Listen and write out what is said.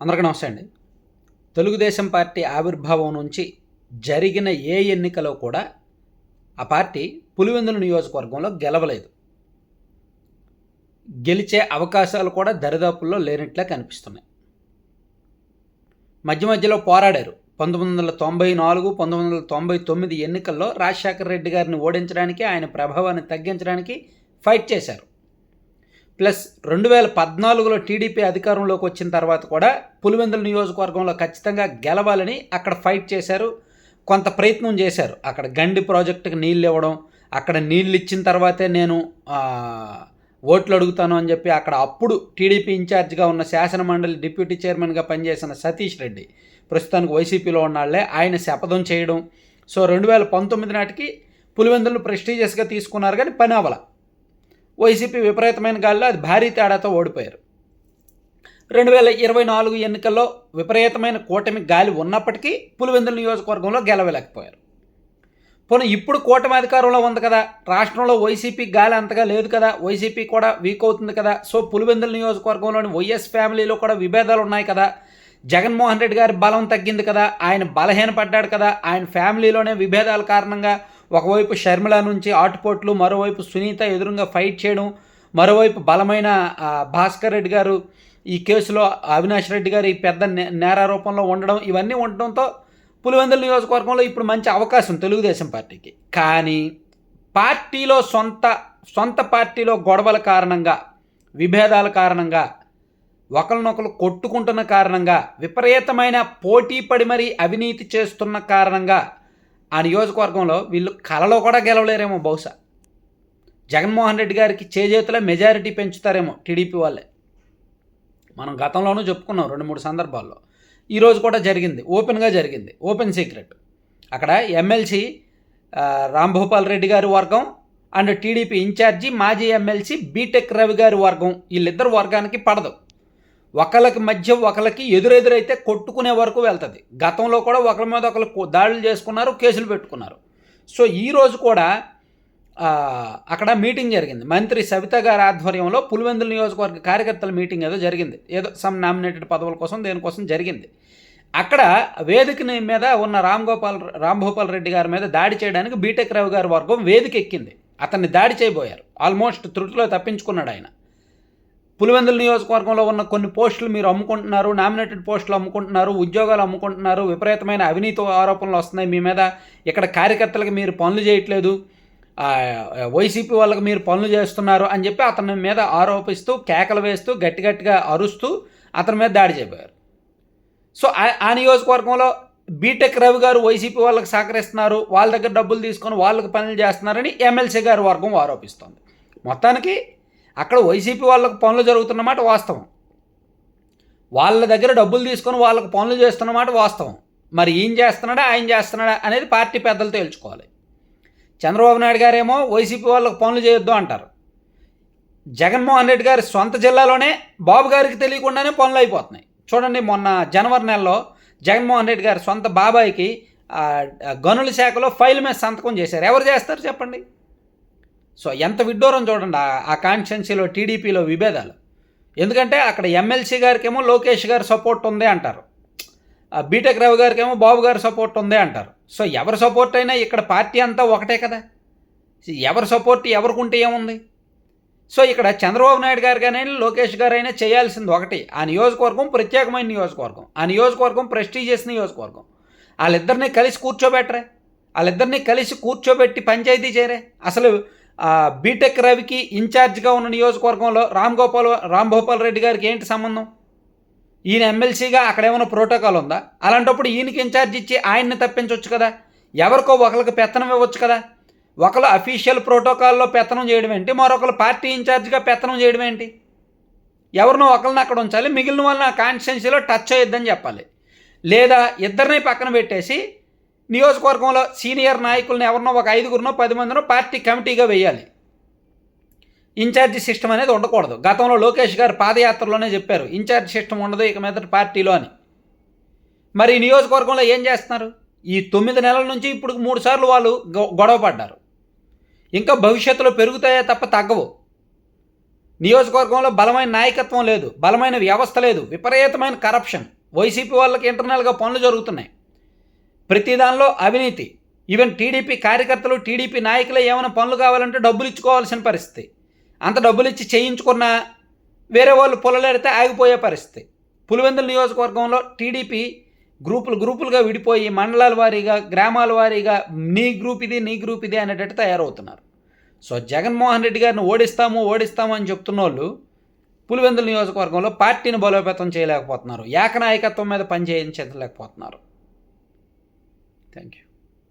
అందరికీ నమస్తే అండి. తెలుగుదేశం పార్టీ ఆవిర్భావం నుంచి జరిగిన ఏ ఎన్నికలో కూడా ఆ పార్టీ పులివెందుల నియోజకవర్గంలో గెలవలేదు. గెలిచే అవకాశాలు కూడా దరిదాపుల్లో లేనట్లే కనిపిస్తున్నాయి. మధ్య మధ్యలో పోరాడారు. పంతొమ్మిది వందల తొంభై నాలుగు పంతొమ్మిది వందల తొంభై తొమ్మిది ఎన్నికల్లో రాజశేఖర రెడ్డి గారిని ఓడించడానికి ఆయన ప్రభావాన్ని తగ్గించడానికి ఫైట్ చేశారు. ప్లస్ రెండు వేల పద్నాలుగులో టీడీపీ అధికారంలోకి వచ్చిన తర్వాత కూడా పులివెందుల నియోజకవర్గంలో ఖచ్చితంగా గెలవాలని అక్కడ ఫైట్ చేశారు. కొంత ప్రయత్నం చేశారు. అక్కడ గండి ప్రాజెక్టుకి నీళ్ళు ఇవ్వడం అక్కడ నీళ్ళు ఇచ్చిన తర్వాతే నేను ఓట్లు అడుగుతాను అని చెప్పి అక్కడ అప్పుడు టీడీపీ ఇన్ఛార్జ్గా ఉన్న శాసన మండలి డిప్యూటీ చైర్మన్గా పనిచేసిన సతీష్ రెడ్డి ప్రస్తుతానికి వైసీపీలో ఉన్నాళ్ళే ఆయన శపథం చేయడం. సో రెండు వేల పంతొమ్మిది నాటికి పులివెందులను ప్రెస్టీజియస్గా తీసుకున్నారు కానీ పని అవ్వాలి. వైసీపీ విపరీతమైన గాల్లో అది భారీ తేడాతో ఓడిపోయారు. రెండు వేల ఇరవై నాలుగు ఎన్నికల్లో విపరీతమైన కూటమి గాలి ఉన్నప్పటికీ పులివెందుల నియోజకవర్గంలో గెలవలేకపోయారు. పోనీ ఇప్పుడు కూటమి అధికారంలో ఉంది కదా రాష్ట్రంలో వైసీపీ గాలి అంతగా లేదు కదా వైసీపీ కూడా వీక్ అవుతుంది కదా సో పులివెందుల నియోజకవర్గంలోని వైఎస్ ఫ్యామిలీలో కూడా విభేదాలు ఉన్నాయి కదా జగన్మోహన్ రెడ్డి గారి బలం తగ్గింది కదా ఆయన బలహీనపడ్డాడు కదా ఆయన ఫ్యామిలీలోనే విభేదాల కారణంగా ఒకవైపు షర్మిల నుంచి ఆటుపోట్లు మరోవైపు సునీత ఎదురుగా ఫైట్ చేయడం మరోవైపు బలమైన భాస్కర్ రెడ్డి గారు ఈ కేసులో అవినాష్ రెడ్డి గారు ఈ పెద్ద నే- నేరారోపణలో ఉండడం ఇవన్నీ ఉండడంతో పులివెందుల నియోజకవర్గంలో ఇప్పుడు మంచి అవకాశం తెలుగుదేశం పార్టీకి. కానీ పార్టీలో సొంత సొంత పార్టీలో గొడవల కారణంగా విభేదాల కారణంగా ఒకరినొకరు కొట్టుకుంటున్న కారణంగా విపరీతమైన పోటీ పడి మరీ అవినీతి చేస్తున్న కారణంగా ఆ నియోజకవర్గంలో వీళ్ళు కలలో కూడా గెలవలేరేమో బహుశా. జగన్మోహన్ రెడ్డి గారికి చేజేతుల మెజారిటీ పెంచుతారేమో టీడీపీ వాళ్ళే. మనం గతంలోనూ చెప్పుకున్నాం రెండు మూడు సందర్భాల్లో. ఈరోజు కూడా జరిగింది ఓపెన్గా జరిగింది ఓపెన్ సీక్రెట్. అక్కడ ఎమ్మెల్సీ రాంభూపాల్ రెడ్డి గారి వర్గం అండ్ టీడీపీ ఇన్ఛార్జి మాజీ ఎమ్మెల్సీ బీటెక్ రవి గారి వర్గం వీళ్ళిద్దరు వర్గానికి పడదు. ఒకళ్ళకి మధ్య ఒకళ్ళకి ఎదురెదురైతే కొట్టుకునే వరకు వెళ్తుంది. గతంలో కూడా ఒకరి మీద ఒకరు దాడులు చేసుకున్నారు కేసులు పెట్టుకున్నారు. సో ఈరోజు కూడా అక్కడ మీటింగ్ జరిగింది. మంత్రి సవిత గారి ఆధ్వర్యంలో పులివెందుల నియోజకవర్గ కార్యకర్తల మీటింగ్ ఏదో జరిగింది. ఏదో సమ్ నామినేటెడ్ పదవుల కోసం దేనికోసం జరిగింది. అక్కడ వేదికని మీద ఉన్న రామ్ గోపాల్ రాంభూపాల్ రెడ్డి గారి మీద దాడి చేయడానికి బీటెక్ రావు గారి వర్గం వేదిక ఎక్కింది. అతన్ని దాడి చేయబోయారు. ఆల్మోస్ట్ త్రుటిలో తప్పించుకున్నాడు ఆయన. పులివెందుల నియోజకవర్గంలో ఉన్న కొన్ని పోస్టులు మీరు అమ్ముకుంటున్నారు నామినేటెడ్ పోస్టులు అమ్ముకుంటున్నారు ఉద్యోగాలు అమ్ముకుంటున్నారు విపరీతమైన అవినీతి ఆరోపణలు వస్తున్నాయి. మీ మీద ఇక్కడ కార్యకర్తలకు మీరు పనులు చేయట్లేదు వైసీపీ వాళ్ళకి మీరు పనులు చేస్తున్నారు అని చెప్పి అతని మీద ఆరోపిస్తూ కేకలు వేస్తూ గట్టి గట్టిగా అరుస్తూ అతని మీద దాడి చెప్పారు సో ఆ- ఆ నియోజకవర్గంలో బీటెక్ రవి గారు వైసీపీ వాళ్ళకి సహకరిస్తున్నారు వాళ్ళ దగ్గర డబ్బులు తీసుకొని వాళ్ళకి పనులు చేస్తున్నారని ఎమ్మెల్సీ గారి వర్గం ఆరోపిస్తోంది. మొత్తానికి అక్కడ వైసీపీ వాళ్ళకు పనులు జరుగుతున్నమాట వాస్తవం. వాళ్ళ దగ్గర డబ్బులు తీసుకొని వాళ్ళకు పనులు చేస్తున్నమాట వాస్తవం. మరి ఈయన చేస్తున్నాడా ఆయన చేస్తున్నాడా అనేది పార్టీ పెద్దలు తేల్చుకోవాలి. చంద్రబాబు నాయుడు గారేమో వైసీపీ వాళ్ళకు పనులు చేయొద్దు అంటారు. జగన్మోహన్ రెడ్డి గారి సొంత జిల్లాలోనే బాబు గారికి తెలియకుండానే పనులు అయిపోతున్నాయి. చూడండి మొన్న జనవరి నెలలో జగన్మోహన్ రెడ్డి గారి సొంత బాబాయికి గనుల శాఖలో ఫైల్ మీద సంతకం చేశారు. ఎవరు చేస్తారు చెప్పండి? సో ఎంత విడ్డూరం చూడండి ఆ- కాన్స్టెన్సీలో టీడీపీలో విభేదాలు. ఎందుకంటే అక్కడ ఎమ్మెల్సీ గారికేమో లోకేష్ గారి సపోర్ట్ ఉంది అంటారు. ఆ బీటెక్ రావు గారికి ఏమో బాబు గారి సపోర్ట్ ఉంది అంటారు. సో ఎవరి సపోర్ట్ అయినా ఇక్కడ పార్టీ అంతా ఒకటే కదా. ఎవరి సపోర్ట్ ఎవరికి ఏముంది? సో ఇక్కడ చంద్రబాబు నాయుడు గారు కానీ లోకేష్ గారు అయినా చేయాల్సింది ఒకటి. ఆ నియోజకవర్గం ప్రత్యేకమైన నియోజకవర్గం. ఆ నియోజకవర్గం ప్రెస్టీజియస్ నియోజకవర్గం. వాళ్ళిద్దరిని కలిసి కూర్చోబెట్టరే. వాళ్ళిద్దరిని కలిసి కూర్చోబెట్టి పంచాయతీ చేరే. అసలు బీటెక్ రవికి ఇన్ఛార్జ్గా ఉన్న నియోజకవర్గంలో రామ్ గోపాల్ రామ్ భోపాల్ రెడ్డి గారికి ఏంటి సంబంధం? ఈయన ఎమ్మెల్సీగా అక్కడ ఏమైనా ప్రోటోకాల్ ఉందా? అలాంటప్పుడు ఈయనకి ఇన్ఛార్జ్ ఇచ్చి ఆయన్ని తప్పించవచ్చు కదా? ఎవరికో ఒకరికి పెత్తనం ఇవ్వచ్చు కదా? ఒకరు అఫీషియల్ ప్రోటోకాల్లో పెత్తనం చేయడం ఏంటి? మరొకరు పార్టీ ఇన్ఛార్జ్గా పెత్తనం చేయడం ఏంటి? ఎవరినో ఒకరిని అక్కడ ఉంచాలి మిగిలిన వాళ్ళని ఆ కాన్స్టిట్యున్సీలో టచ్ చేయొద్దని చెప్పాలి. లేదా ఇద్దరిని పక్కన పెట్టేసి నియోజకవర్గంలో సీనియర్ నాయకులను ఎవరినో ఒక ఐదుగురినో పది మందినో పార్టీ కమిటీగా వేయాలి. ఇన్ఛార్జి సిస్టమ్ అనేది ఉండకూడదు. గతంలో లోకేష్ గారు పాదయాత్రలోనే చెప్పారు ఇన్ఛార్జ్ సిస్టమ్ ఉండదు ఇక మీద పార్టీలో అని. మరి ఈ నియోజకవర్గంలో ఏం చేస్తున్నారు? ఈ తొమ్మిది నెలల నుంచి ఇప్పుడు మూడు సార్లు వాళ్ళు గొ- గొడవ పడ్డారు. ఇంకా భవిష్యత్తులో పెరుగుతాయే తప్ప తగ్గవు. నియోజకవర్గంలో బలమైన నాయకత్వం లేదు బలమైన వ్యవస్థ లేదు విపరీతమైన కరప్షన్. వైసీపీ వాళ్ళకి ఇంటర్నల్గా పనులు జరుగుతున్నాయి. ప్రతి దానిలో అవినీతి. ఈవెన్ టీడీపీ కార్యకర్తలు టీడీపీ నాయకులే ఏమైనా పనులు కావాలంటే డబ్బులు ఇచ్చుకోవాల్సిన పరిస్థితి. అంత డబ్బులు ఇచ్చి చేయించుకున్నా వేరే వాళ్ళు పొలలేడితే ఆగిపోయే పరిస్థితి. పులివెందుల నియోజకవర్గంలో టీడీపీ గ్రూపులు గ్రూపులుగా విడిపోయి మండలాల వారీగా గ్రామాల వారీగా నీ గ్రూప్ ఇది నీ గ్రూప్ ఇది అనేటట్టు తయారవుతున్నారు. సో జగన్మోహన్ రెడ్డి గారిని ఓడిస్తాము ఓడిస్తాము అని చెప్తున్న వాళ్ళు పులివెందుల నియోజకవర్గంలో పార్టీని బలోపేతం చేయలేకపోతున్నారు. ఏకనాయకత్వం మీద పని Thank you.